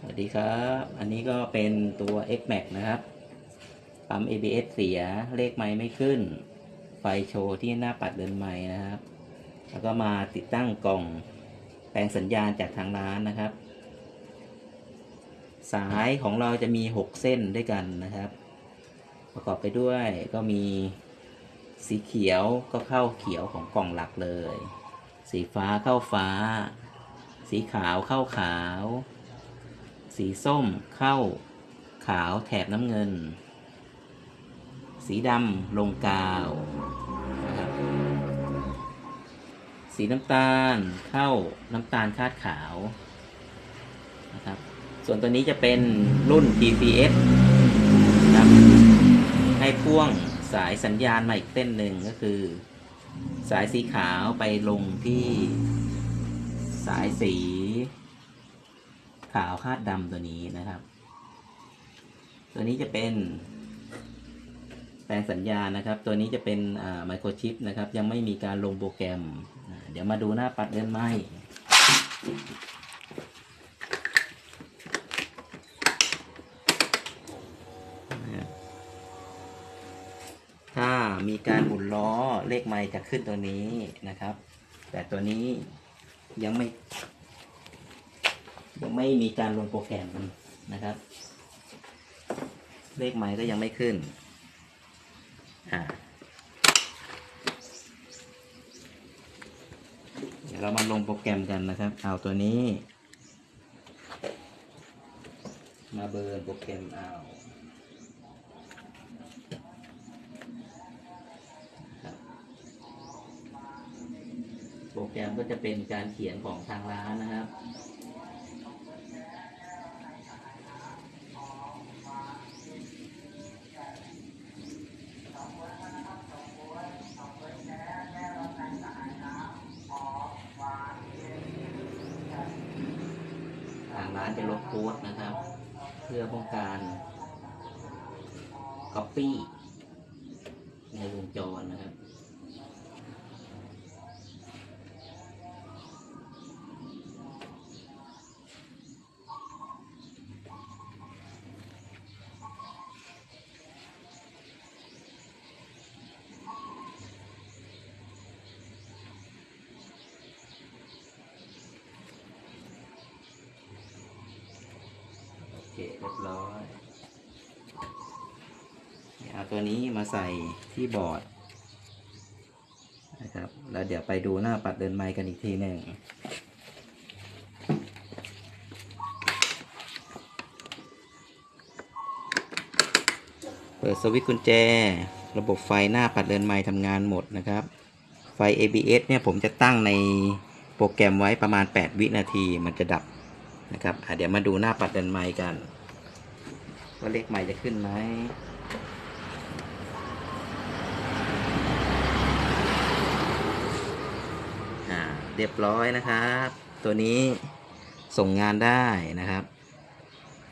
สวัสดีครับ อันนี้ก็เป็นตัว X Max นะครับปั๊ม ABS เสีย เลขไม้ไม่ขึ้น ไฟโชว์ที่หน้าปัดเดินไม้นะครับ แล้วก็มาติดตั้งกล่องแปลงสัญญาณจากทางร้านนะครับ สายของเราจะมี 6 เส้นด้วยกันนะครับ ประกอบไปด้วยก็มีสีเขียวก็เข้าเขียวของกล่องหลักเลย สีฟ้าเข้าฟ้า สีขาวเข้าขาว สีส้ม เข้า ขาวแถบน้ำเงิน สีดำลงกาว สีน้ำตาลเข้าน้ำตาลคาดขาวนะครับส่วนตัวนี้จะเป็นรุ่น GPS นะครับให้พ่วงสายสัญญาณมาอีกเส้นหนึ่งก็คือ สายสีขาวไปลงที่สายสี ขาวคาดดำตัวนี้นะครับ ตัวนี้จะเป็นแปลงสัญญาณนะครับ ตัวนี้จะเป็นไมโครชิปนะครับ ยังไม่มีการลงโปรแกรม เดี๋ยวมาดูหน้าปัดเดินไม้ถ้ามีการหมุนล้อเลขไม้จะขึ้นตัวนี้นะครับ แต่ตัวนี้ยังไม่ ยังไม่มีการลงโปรแกรมนะครับ เลขไม้ก็ยังไม่ขึ้น อ่า เดี๋ยวเรามาลงโปรแกรมกันนะครับ เอาตัวนี้ มาเบิร์นโปรแกรมเอาโปรแกรมก็จะเป็นการเขียนของทางร้านนะครับ ร้านจะลบโค้ดนะครับ เพื่อป้องกันก๊อปปี้ในวงจรนะครับ เคเรียบร้อยเอาตัวนี้มาใส่ที่บอร์ดนะครับแล้วเดี๋ยวไปดูหน้าปัดเดินไม้กันอีกทีหนึ่งเปิดสวิตช์กุญแจ ระบบไฟหน้าปัดเดินไม้ทำงานหมดนะครับ ไฟ ABS เนี่ยผมจะตั้งในโปรแกรมไว้ประมาณ 8 วินาทีมันจะดับ นะครับเดี๋ยวมาดูหน้าปัดเดินไม้กัน ว่าเลขใหม่จะขึ้นไหมเรียบร้อยนะครับ ตัวนี้ส่งงานได้นะครับ